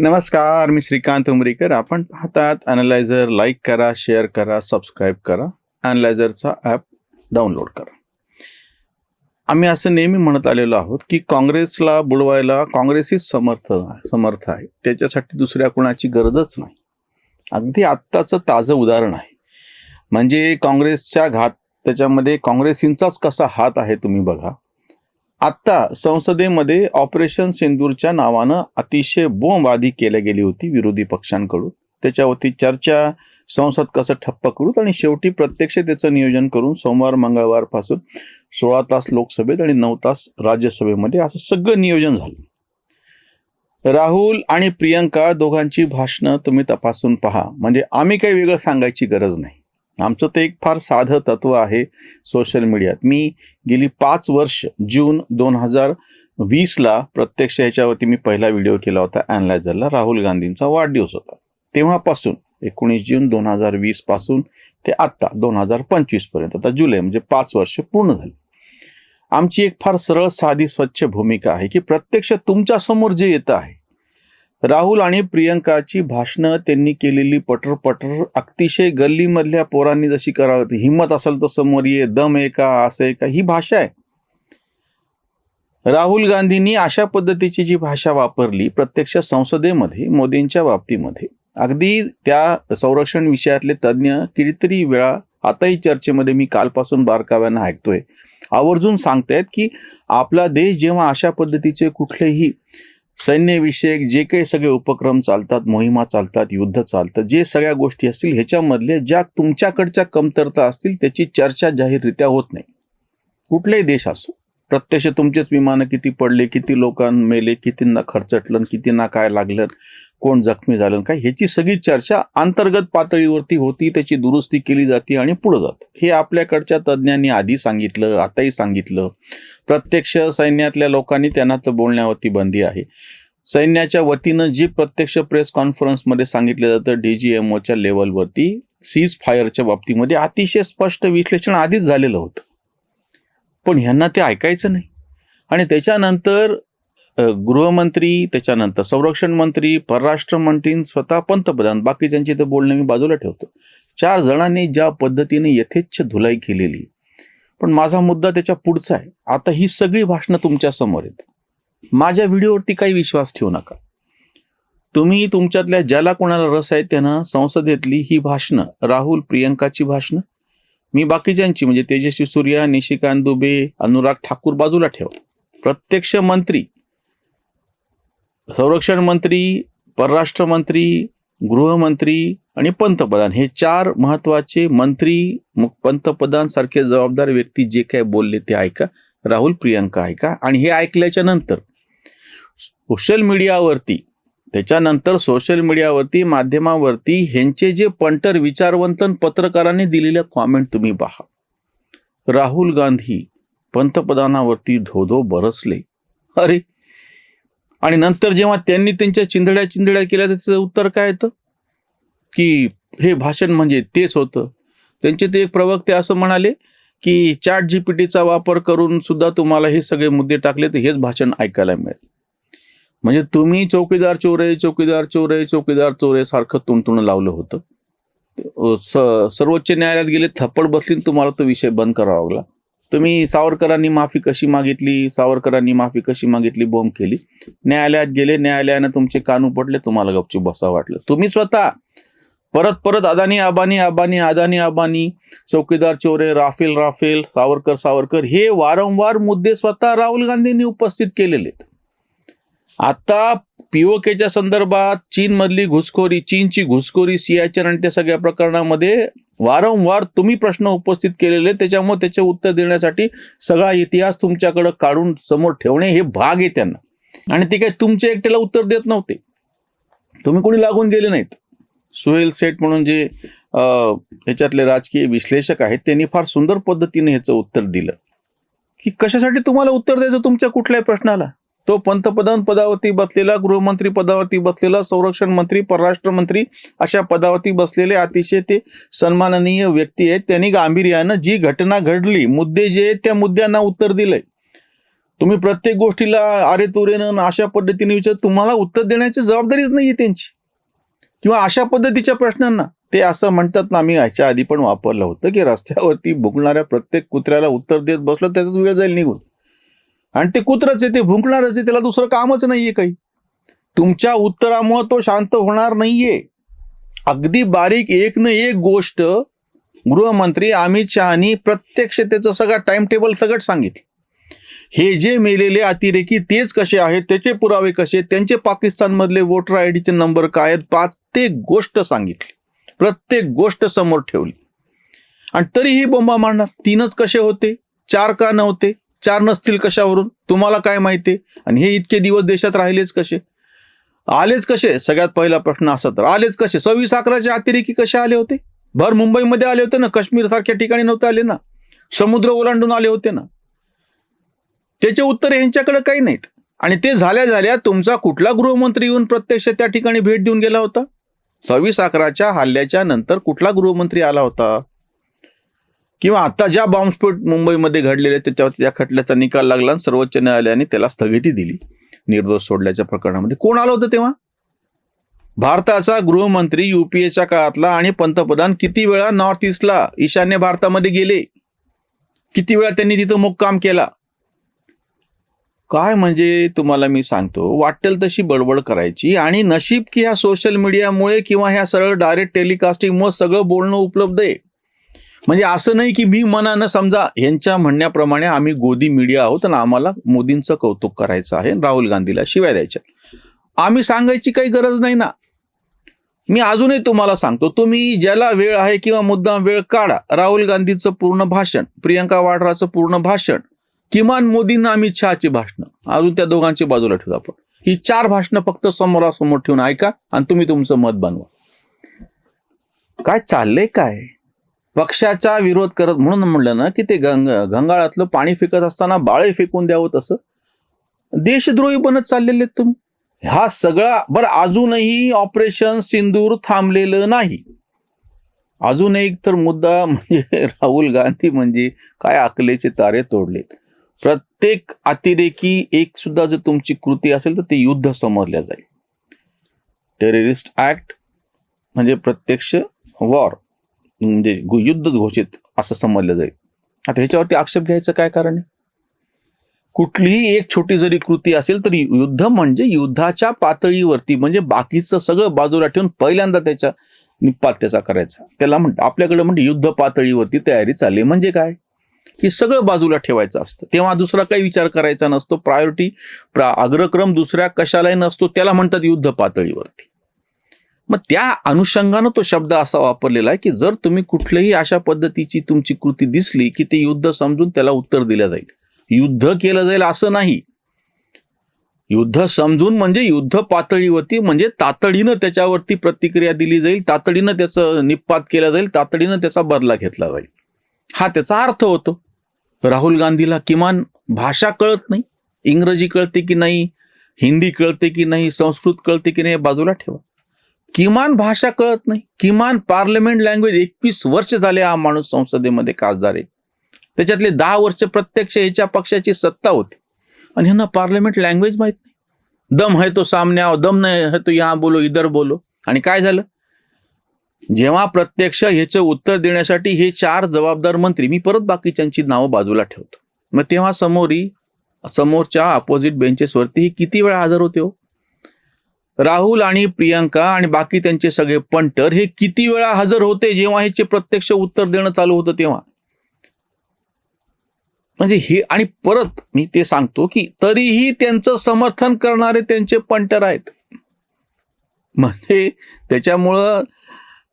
नमस्कार मी श्रीकांत उमरीकर. आपण पाहतात अनालायझर लाईक करा शेअर करा सबस्क्राईब करा अनालायझरचा ॲप डाउनलोड करा. आम्ही असं नेहमी म्हणत आलेलो आहोत की काँग्रेसला बुडवायला काँग्रेसच समर्थ समर्थ आहे. त्याच्यासाठी दुसऱ्या कुणाची गरजच नाही. अगदी आत्ताचं ताजं उदाहरण आहे. म्हणजे काँग्रेसच्या घात त्याच्यामध्ये काँग्रेसींचाच कसा हात आहे तुम्ही बघा. आत्ता संसदेमध्ये ऑपरेशन सिंदूरच्या नावानं अतिशय बोंबादी केल्या गेली होती विरोधी पक्षांकडून. त्याच्यावरती चर्चा संसद कसं ठप्प करूत आणि शेवटी प्रत्यक्ष त्याचं नियोजन करून सोमवार मंगळवारपासून सोळा तास लोकसभेत आणि नऊ तास राज्यसभेमध्ये असं सगळं नियोजन झालं. राहुल आणि प्रियंका दोघांची भाषणं तुम्ही तपासून पहा. म्हणजे आम्ही काही वेगळं सांगायची गरज नाही. आमचं ते एक फार साधं तत्व आहे सोशल मीडियात मी गेली पाच वर्ष जून दोन हजार वीसला प्रत्यक्ष ह्याच्यावरती मी पहिला व्हिडिओ केला होता अनलायझरला राहुल गांधींचा वाढदिवस होता. तेव्हापासून एकोणीस जून दोन हजार वीसपासून ते आत्ता दोन हजार पंचवीसपर्यंत आता जुलै म्हणजे पाच वर्ष पूर्ण झाली. आमची एक फार सरळ साधी स्वच्छ भूमिका आहे की प्रत्यक्ष तुमच्यासमोर जे येतं आहे राहुल आणि प्रियंकाची भाषणं त्यांनी केलेली पटर पटर अतिशय गल्लीमधल्या पोरांनी जशी करावी हिंमत असेल तर समोर ये दम आहे का असं आहे का ही भाषा आहे. राहुल गांधींनी अशा पद्धतीची जी भाषा वापरली प्रत्यक्ष संसदेमध्ये मोदींच्या बाबतीमध्ये. अगदी त्या संरक्षण विषयातले तज्ज्ञ कितीतरी वेळा आताही चर्चेमध्ये मी कालपासून बारकाव्यानं ऐकतोय. आवर्जून सांगतायत की आपला देश जेव्हा अशा पद्धतीचे कुठलेही सैन्यविषयक जे काही सगळे उपक्रम चालतात मोहिमा चालतात युद्ध चालतं जे सगळ्या गोष्टी असतील ह्याच्यामधले ज्या तुमच्याकडच्या कमतरता असतील त्याची चर्चा जाहीररित्या होत नाही. कुठलाही देश असो प्रत्यक्ष तुमचेच विमानं किती पडले किती लोकां मेले कितींना खर्चटलं कितींना काय लागलं कोण जखमी झालं काय ह्याची सगळी चर्चा अंतर्गत पातळीवरती होती त्याची दुरुस्ती केली जाते आणि पुढे जात. हे आपल्याकडच्या तज्ज्ञांनी आधी सांगितलं आताही सांगितलं. प्रत्यक्ष सैन्यातल्या लोकांनी त्यांना तर बोलण्यावरती बंदी आहे. सैन्याच्या वतीनं जे प्रत्यक्ष प्रेस कॉन्फरन्समध्ये सांगितलं जातं डी जी एम ओच्या लेवलवरती सीज फायरच्या बाबतीमध्ये अतिशय स्पष्ट विश्लेषण आधीच झालेलं होतं. पण ह्यांना ते ऐकायचं नाही. आणि त्याच्यानंतर गृहमंत्री त्याच्यानंतर संरक्षण मंत्री परराष्ट्र मंत्री स्वतः पंतप्रधान. बाकीच्यांची तर बोलणं मी बाजूला ठेवतो. चार जणांनी ज्या पद्धतीने यथेच्छ धुलाई केलेली पण माझा मुद्दा त्याच्या पुढचा आहे. आता ही सगळी भाषणं तुमच्यासमोर आहेत. माझ्या व्हिडिओवरती काही विश्वास ठेवू नका. तुम्ही तुमच्यातल्या ज्याला कोणाला रस आहे त्यानं संसदेतली ही भाषणं राहुल प्रियंकाची भाषणं मी बाकीच्यांची म्हणजे तेजस्वी सूर्या निशिकांत दुबे अनुराग ठाकूर बाजूला ठेव. प्रत्यक्ष मंत्री संरक्षण मंत्री परराष्ट्र मंत्री गृहमंत्री आणि पंतप्रधान हे चार महत्त्वाचे मंत्री पंतप्रधान सारखे जबाबदार व्यक्ती जे काय बोलले ते ऐका. राहुल प्रियंका ऐका. आणि हे ऐकल्याच्या नंतर सोशल मीडियावरती त्याच्यानंतर सोशल मीडियावरती माध्यमावरती ह्यांचे जे पंटर विचारवंतन पत्रकारांनी दिलेल्या कॉमेंट तुम्ही पहा. राहुल गांधी पंतप्रधानावरती धोधो बरसले. अरे आणि नंतर जेव्हा त्यांनी त्यांच्या चिंधड्या चिंधड्या केल्या त्याचं उत्तर काय येतं की हे भाषण म्हणजे तेच होतं. त्यांचे ते एक प्रवक्ते असं म्हणाले की चॅट जी पी टीचा वापर करून सुद्धा तुम्हाला हे सगळे मुद्दे टाकले तर हेच भाषण ऐकायला मिळेल. म्हणजे तुम्ही चौकीदार चोरे चौकीदार चोरे चौकीदार चोरे सारखं तुणतुणं लावलं होतं. स सर्वोच्च न्यायालयात गेले थप्पड बसली तुम्हाला तो विषय बंद करावा लागला. तुम्ही सावरकरांनी माफी कशी मागितली? सावरकरांनी माफी कशी मागितली? बोंब केली. न्यायालयात गेले. न्यायालयानं तुमचे कान उपटले. तुम्हाला गपचूप बसा वाटलं. तुम्ही स्वतः परत परत अदानी अबानी अबानी अदानी अबानी चौकीदार चोरे राफेल राफेल सावरकर सावरकर हे वारंवार मुद्दे स्वतः राहुल गांधींनी उपस्थित केलेले आहेत. आता पीओकेच्या संदर्भात चीनमधली घुसखोरी चीनची घुसखोरी सियाचन आणि त्या सगळ्या प्रकरणामध्ये वारंवार तुम्ही प्रश्न उपस्थित केलेले त्याच्यामुळे त्याचे उत्तर देण्यासाठी सगळा इतिहास तुमच्याकडं काढून समोर ठेवणे हे भाग आहे त्यांना. आणि ते काय तुमच्या एकट्याला उत्तर देत नव्हते. तुम्ही कोणी लागून गेले नाहीत. सुहेल सेठ म्हणून जे ह्याच्यातले राजकीय विश्लेषक आहेत त्यांनी फार सुंदर पद्धतीने ह्याचं उत्तर दिलं. की कशासाठी तुम्हाला उत्तर द्यायचं तुमच्या कुठल्याही प्रश्नाला? तो पंतप्रधान पदावरती बसलेला गृहमंत्री पदावरती बसलेला संरक्षण मंत्री परराष्ट्र मंत्री अशा पदावरती बसलेले अतिशय ते सन्माननीय व्यक्ती आहेत. त्यांनी गांभीर्यानं जी घटना घडली मुद्दे जे आहेत त्या मुद्द्यांना उत्तर दिलंय. तुम्ही प्रत्येक गोष्टीला अरे तुरेनं अशा पद्धतीने विचार तुम्हाला उत्तर देण्याची जबाबदारीच नाही आहे त्यांची. किंवा अशा पद्धतीच्या प्रश्नांना. ते असं म्हणतात ना मी ह्याच्या आधी पण वापरलं होतं की रस्त्यावरती भुगणाऱ्या प्रत्येक कुत्र्याला उत्तर देत बसलं त्याच्यात वेळ जाईल निघून. आणि ते कुत्रच आहे ते भुंकणारच आहे त्याला दुसरं कामच नाहीये काही. तुमच्या उत्तरामुळे तो शांत होणार नाहीये. अगदी बारीक एक न एक गोष्ट गृहमंत्री अमित शहानी प्रत्यक्ष त्याचं सगळं टाइम टेबल सगळं सांगितलं. हे जे मेलेले अतिरेकी तेच कसे आहेत त्याचे पुरावे कसे त्यांचे पाकिस्तानमधले वोटर आय डीचे नंबर काय आहेत प्रत्येक गोष्ट सांगितली. प्रत्येक गोष्ट समोर ठेवली. आणि तरीही बोंबा मारणार. तीनच कसे होते? चार का नव्हते? चार नसतील कशावरून? तुम्हाला काय माहिती? आणि हे इतके दिवस देशात राहिलेच कसे? आलेच कसे? सगळ्यात पहिला प्रश्न असा तर आलेच कसे? सव्वीस अकराच्या अतिरेकी कसे आले होते? भर मुंबईमध्ये आले होते ना काश्मीर सारख्या ठिकाणी नव्हते आले ना? समुद्र ओलांडून आले होते ना? त्याचे उत्तर यांच्याकडे काही नाहीत. आणि ते झाल्या झाल्या तुमचा कुठला गृहमंत्री येऊन प्रत्यक्ष त्या ठिकाणी भेट देऊन गेला होता? सव्वीस अकराच्या हल्ल्याच्या नंतर कुठला गृहमंत्री आला होता? किंवा आता ज्या बॉम्बस्फोट मुंबईमध्ये घडलेले त्याच्यावर त्या खटल्याचा निकाल लागला आणि सर्वोच्च न्यायालयाने त्याला स्थगिती दिली निर्दोष सोडल्याच्या प्रकरणामध्ये. कोण आलं होतं तेव्हा? भारताचा गृहमंत्री युपीएच्या काळातला आणि पंतप्रधान किती वेळा नॉर्थ ईस्टला ईशान्य भारतामध्ये गेले? किती वेळा त्यांनी तिथं मुक्काम केला? काय म्हणजे तुम्हाला मी सांगतो वाटेल तशी बडबड करायची आणि नशीब की ह्या सोशल मीडियामुळे किंवा ह्या सरळ डायरेक्ट टेलिकास्टिंगमुळे सगळं बोलणं उपलब्ध आहे. म्हणजे असं नाही की मी मनानं समजा यांच्या म्हणण्याप्रमाणे आम्ही गोदी मीडिया आहोत आणि आम्हाला मोदींचं कौतुक करायचं आहे राहुल गांधीला शिवाय द्यायच्या आम्ही सांगायची काही गरज नाही ना. मी अजूनही तुम्हाला सांगतो तुम्ही ज्याला वेळ आहे किंवा मुद्दाम वेळ काढा राहुल गांधीचं पूर्ण भाषण प्रियंका वाड्राचं पूर्ण भाषण किमान मोदींना आम्ही छाची भाषणं अजून त्या दोघांची बाजूला ठेवू आपण. ही चार भाषणं फक्त समोरासमोर ठेवून ऐका आणि तुम्ही तुमचं मत बनवा. काय चाललंय काय? पक्षाचा विरोध करत म्हणून म्हणलं ना की ते गंग गंगाळातलं पाणी फेकत असताना बाळे फेकून द्यावं तसं. देशद्रोही बनत चाललेले आहेत तुम्ही. हा सगळा बरं अजूनही ऑपरेशन सिंदूर थांबलेलं नाही. अजून एक तर मुद्दा म्हणजे राहुल गांधी म्हणजे काय अकलेचे तारे तोडलेत. प्रत्येक अतिरेकी एक सुद्धा जर तुमची कृती असेल तर ते युद्ध समजल्या जाईल. टेररिस्ट ऍक्ट म्हणजे प्रत्यक्ष वॉर म्हणजे युद्ध घोषित असं समजलं जाईल. आता ह्याच्यावरती आक्षेप घ्यायचं काय कारण आहे? कुठलीही एक छोटी जरी कृती असेल तरी युद्ध म्हणजे युद्धाच्या पातळीवरती म्हणजे बाकीचं सगळं बाजूला ठेवून पहिल्यांदा त्याच्या निपात त्याचा करायचा. त्याला म्हणतात आपल्याकडे म्हणजे युद्ध पातळीवरती तयारी चालली म्हणजे काय? की सगळं बाजूला ठेवायचं असतं. तेव्हा दुसरा काही विचार करायचा नसतो. प्रायोरिटी प्रा अग्रक्रम दुसऱ्या कशालाही नसतो. त्याला म्हणतात युद्ध पातळीवरती. मग त्या अनुषंगानं तो शब्द असा वापरलेला आहे की जर तुम्ही कुठल्याही अशा पद्धतीची तुमची कृती दिसली की ते युद्ध समजून त्याला उत्तर दिलं जाईल. युद्ध केलं जाईल असं नाही. युद्ध समजून म्हणजे युद्ध पातळीवरती म्हणजे तातडीनं त्याच्यावरती प्रतिक्रिया दिली जाईल तातडीनं त्याचं निपात केला जाईल तातडीनं त्याचा बदला घेतला जाईल. हा त्याचा अर्थ होतो. राहुल गांधीला किमान भाषा कळत नाही. इंग्रजी कळते की नाही? हिंदी कळते की नाही? संस्कृत कळते की नाही? बाजूला ठेवा. किमान भाषा कळत नाही. किमान पार्लमेंट लँग्वेज एकवीस वर्ष झाले हा माणूस संसदेमध्ये खासदार आहे. त्याच्यातले दहा वर्ष प्रत्यक्ष याच्या पक्षाची सत्ता होती. आणि ह्यांना पार्लमेंट लँग्वेज माहीत नाही. दम है तो सामने आओ दम नाही है तो या बोलो इधर बोलो. आणि काय झालं? जेव्हा प्रत्यक्ष ह्याचं उत्तर देण्यासाठी हे चार जबाबदार मंत्री मी परत बाकीच्यांची नावं बाजूला ठेवतो. मग तेव्हा समोरी समोरच्या अपोजिट बेंचेसवरती हे किती वेळा हजर होते हो? राहुल आणि प्रियंका आणि बाकी त्यांचे सगळे पंटर हे किती वेळा हजर होते जेव्हा ह्याचे प्रत्यक्ष उत्तर देणं चालू होतं तेव्हा? म्हणजे हे आणि परत मी ते सांगतो की तरीही त्यांचं समर्थन करणारे त्यांचे पंटर आहेत. म्हणजे त्याच्यामुळं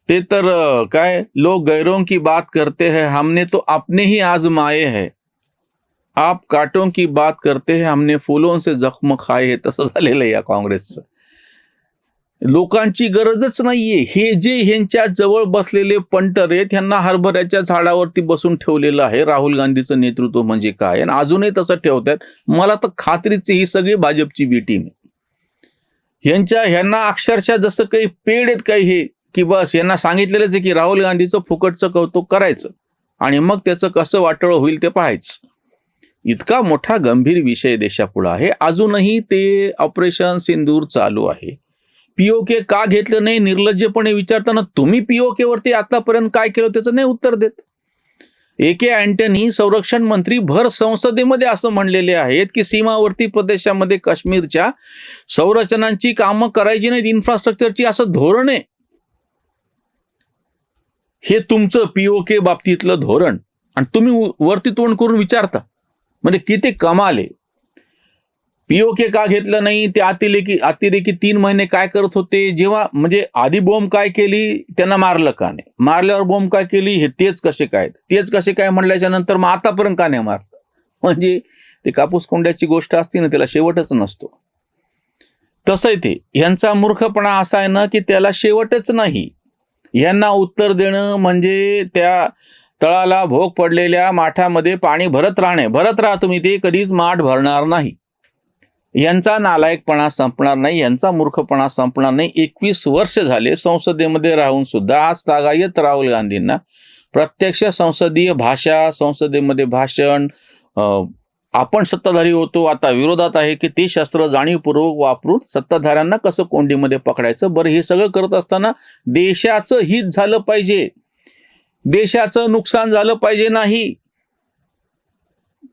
ते तर काय लोक गैरों की बात करते हैं हमने तो अपने ही आजमाए है. आप काटों की बात करते हैं हमने फुलों से जखम खाए है. तसं झालेलं आहे या काँग्रेसचं. लोकांची गरजच नाहीये. हे जे ह्यांच्या जवळ बसलेले पंटर आहेत ह्यांना हरभऱ्याच्या झाडावरती बसून ठेवलेलं आहे. राहुल गांधीचं नेतृत्व म्हणजे काय? आणि अजूनही तसं ठेवतात मला तर खात्रीच ही सगळी भाजपची बी टीम आहे. ह्यांच्या ह्यांना अक्षरशः जसं काही पेड आहेत काही हे की बस यांना सांगितलेलंच आहे की राहुल गांधीचं फुकटचं कौतुक करायचं आणि मग त्याचं कसं वाटळ होईल ते पाहायचं. इतका मोठा गंभीर विषय देशापुढं आहे. अजूनही ते ऑपरेशन सिंदूर चालू आहे. पीओके का घेतलं नाही निर्लज्जपणे विचारताना तुम्ही पीओके वरती आतापर्यंत काय केलं त्याचं नाही उत्तर देत. ए के अँटनी संरक्षण मंत्री भर संसदेमध्ये असं म्हणलेले आहेत की सीमावर्ती प्रदेशामध्ये काश्मीरच्या संरचनांची कामं करायची नाहीत इन्फ्रास्ट्रक्चरची असं धोरण आहे. हे तुमचं पीओके बाबतीतलं धोरण. आणि तुम्ही वरती तोंड करून विचारता. म्हणजे किती कमाल आहे. पीओके का घेतलं नाही? ते अतिरेकी अतिरेकी तीन महिने काय करत होते? जेव्हा म्हणजे आधी बोंब काय केली? त्यांना मारलं का नाही? मारल्यावर बोंब काय केली? हे तेच कसे काय? तेच कसे काय म्हणल्याच्या नंतर मग आतापर्यंत का नाही मारलं? म्हणजे ते कापूस कोंड्याची गोष्ट असते ना त्याला शेवटच नसतो. तसंही आहे ते. यांचा मूर्खपणा असा आहे ना की त्याला शेवटच नाही. यांना उत्तर देणं म्हणजे त्या तळाला भोग पडलेल्या माठामध्ये पाणी भरत राहणे. भरत राहा तुम्ही ते कधीच माठ भरणार नाही. यांचा नालायकपणा संपणार नाही यांचा मूर्खपणा संपणार नाही. एकवीस वर्ष झाले संसदेमध्ये राहून सुद्धा. आज तागायत राहुल गांधींना प्रत्यक्ष संसदीय भाषा संसदेमध्ये भाषण आपण सत्ताधारी होतो आता विरोधात आहे की ते शस्त्र जाणीवपूर्वक वापरून सत्ताधाऱ्यांना कसं कोंडीमध्ये पकडायचं? बरं हे सगळं करत असताना देशाचं हित झालं पाहिजे. देशाचं नुकसान झालं पाहिजे नाही.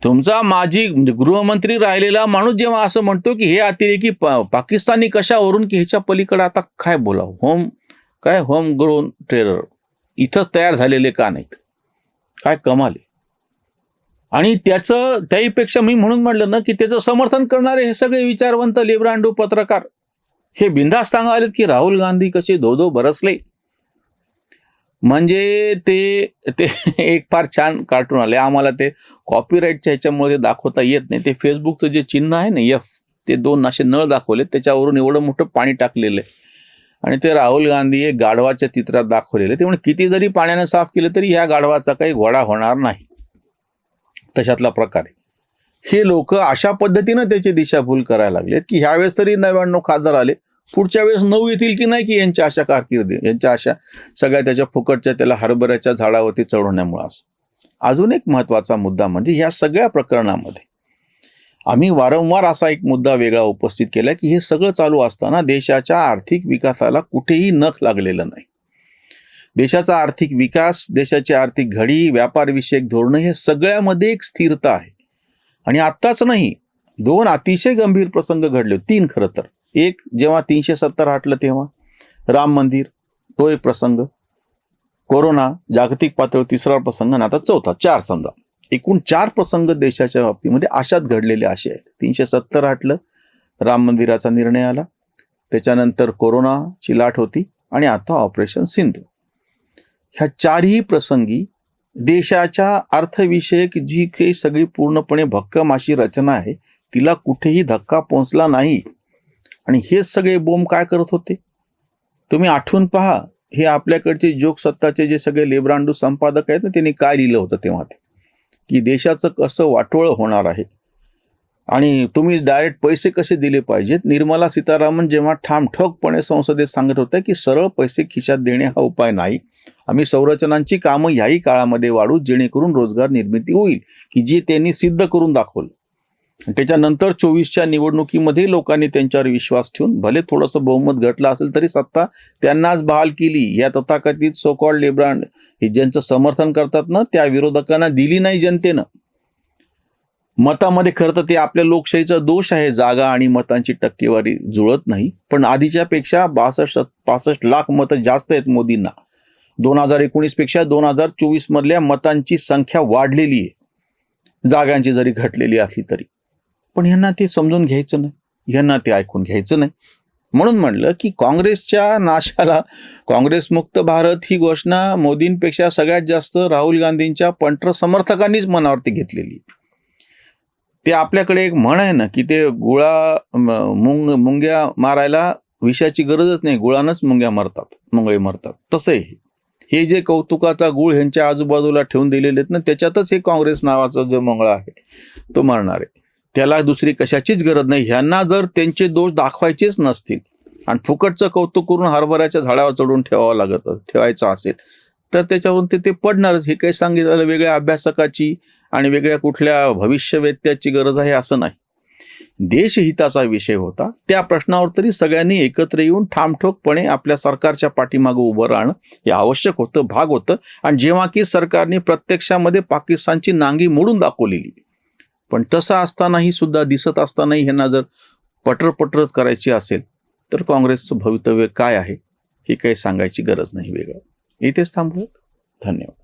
तुमचा माजी गृहमंत्री राहिलेला माणूस जेव्हा असं म्हणतो की हे अतिरेकी पाकिस्तानी कशावरून की ह्याच्या पलीकडे आता काय बोलावं? होम काय होम ग्रोन टेरर? इथंच तयार झालेले का नाहीत? काय कमाले आणि त्याचं त्याहीपेक्षा मी म्हणून म्हणलं ना की त्याचं समर्थन करणारे हे सगळे विचारवंत लिब्रांडू पत्रकार हे बिंदास सांगाले की राहुल गांधी कसे धो धो बरसले. म्हणजे ते ते एक फार छान कार्टून आले आम्हाला ते कॉपीराईटच्या ह्याच्यामुळे ते दाखवता येत नाही. ते फेसबुकचं जे चिन्ह आहे ना यफ ते दोन असे नळ दाखवले त्याच्यावरून एवढं मोठं पाणी टाकलेलं आहे. आणि ते राहुल गांधी हे गाढवाच्या चित्रात दाखवलेले ते म्हणजे किती जरी पाण्याने साफ केलं तरी ह्या गाढवाचा काही घोडा होणार नाही. तशातला प्रकार आहे. हे लोक अशा पद्धतीनं त्याची दिशाभूल करायला लागलेत की ह्यावेळेस तरी नव्याण्णव खासदार आले. पुढच्या वेळेस नऊ येतील की नाही की यांच्या अशा कारकिर्दी यांच्या अशा सगळ्या त्याच्या फुकटच्या त्याला हरभऱ्याच्या झाडावरती चढवण्यामुळे असं अजून एक महत्त्वाचा मुद्दा म्हणजे ह्या सगळ्या प्रकरणामध्ये आम्ही वारंवार असा एक मुद्दा वेगळा उपस्थित केला की हे सगळं चालू असताना देशाच्या आर्थिक विकासाला कुठेही नख लागलेलं नाही. देशाचा आर्थिक विकास देशाची आर्थिक घडी व्यापारविषयक धोरणं हे सगळ्यामध्ये एक स्थिरता आहे. आणि आत्ताच नाही दोन अतिशय गंभीर प्रसंग घडले. तीन खरं तर. एक जेव्हा तीनशे सत्तर हटलं तेव्हा. राम मंदिर तो एक प्रसंग. कोरोना जागतिक पातळीवर तिसरा प्रसंग आणि आता चौथा चार समजा. एकूण चार प्रसंग देशाच्या बाबतीमध्ये अशात घडलेले असे आहेत. तीनशे सत्तर आटलं राम मंदिराचा निर्णय आला. त्याच्यानंतर कोरोनाची लाट होती आणि आता ऑपरेशन सिंधू. ह्या चारही प्रसंगी देशाच्या अर्थविषयक जी काही सगळी पूर्णपणे भक्कम अशी रचना आहे तिला कुठेही धक्का पोहोचला नाही. आणि हे सगळे बोंब काय करत होते? तुम्ही आठवून पहा हे आपल्याकडचे जोग सत्ताचे जे सगळे लेब्रांडू संपादक आहेत ना त्यांनी काय लिहिलं होतं तेव्हा ते? की देशाचं कसं वाटोळं होणार आहे. आणि तुम्ही डायरेक्ट पैसे कसे दिले पाहिजेत? निर्मला सीतारामन जेव्हा ठामठकपणे संसदेत सांगत होत्या की सरळ पैसे खिशात देणे हा उपाय नाही. आम्ही संरचनांची कामं याही काळामध्ये वाढू जेणेकरून रोजगार निर्मिती होईल की जे त्यांनी सिद्ध करून दाखवलं. त्याच्यानंतर चोवीसच्या निवडणुकीमध्ये लोकांनी त्यांच्यावर विश्वास ठेवून भले थोडंसं बहुमत घटलं असेल तरी सत्ता त्यांनाच बहाल केली. या तथाकथित सोकॉल्ड लेब्रांड हे ज्यांचं समर्थन करतात ना त्या विरोधकांना दिली नाही जनतेनं. मतामध्ये खरं तर ते आपल्या लोकशाहीचा दोष आहे. जागा आणि मतांची टक्केवारी जुळत नाही. पण आधीच्या पेक्षा बासष्ट पासष्ट लाख मतं जास्त आहेत मोदींना. दोन हजार एकोणीसपेक्षा दोन हजार चोवीस मधल्या मतांची संख्या वाढलेली आहे. जागांची जरी घटलेली असली तरी. पण यांना ते समजून घ्यायचं नाही. ह्यांना ते ऐकून घ्यायचं नाही. म्हणून म्हणलं की काँग्रेसच्या नाशाला काँग्रेस मुक्त भारत ही घोषणा मोदींपेक्षा सगळ्यात जास्त राहुल गांधींच्या पंटर समर्थकांनीच मनावरती घेतलेली. ते आपल्याकडे एक म्हण आहे ना की ते गुळा मुंग मुंग्या मारायला विषाची गरजच नाही गुळानच मुंग्या मरतात मुंगळे मरतात. तसे हे. हे जे कौतुकाचा गुळ ह्यांच्या आजूबाजूला ठेवून दिलेले आहेत ना त्याच्यातच हे काँग्रेस नावाचा जो मंगळा आहे तो मरणार आहे. त्याला दुसरी कशाचीच गरज नाही. ह्यांना जर त्यांचे दोष दाखवायचेच नसतील आणि फुकटचं कौतुक करून हरभऱ्याच्या झाडावर चढून ठेवावं लागत ठेवायचं असेल तर त्याच्यावरून ते ते पडणारच. हे काही सांगितलं वेगळ्या अभ्यासकाची आणि वेगळ्या कुठल्या भविष्यवेत्याची गरज आहे असं नाही. देशहिताचा विषय होता. त्या प्रश्नावर तरी सगळ्यांनी एकत्र येऊन ठामठोकपणे आपल्या सरकारच्या पाठीमागं उभं राहणं हे आवश्यक होतं भाग होतं. आणि जेव्हा की सरकारने प्रत्यक्षामध्ये पाकिस्तानची नांगी मोडून दाखवलेली पण तसं असतानाही सुद्धा दिसत असतानाही ह्यांना जर पटरपटरच करायची असेल तर काँग्रेसचं भवितव्य काय आहे हे काही सांगायची गरज नाही वेगळं. इथेच थांबूयात. धन्यवाद.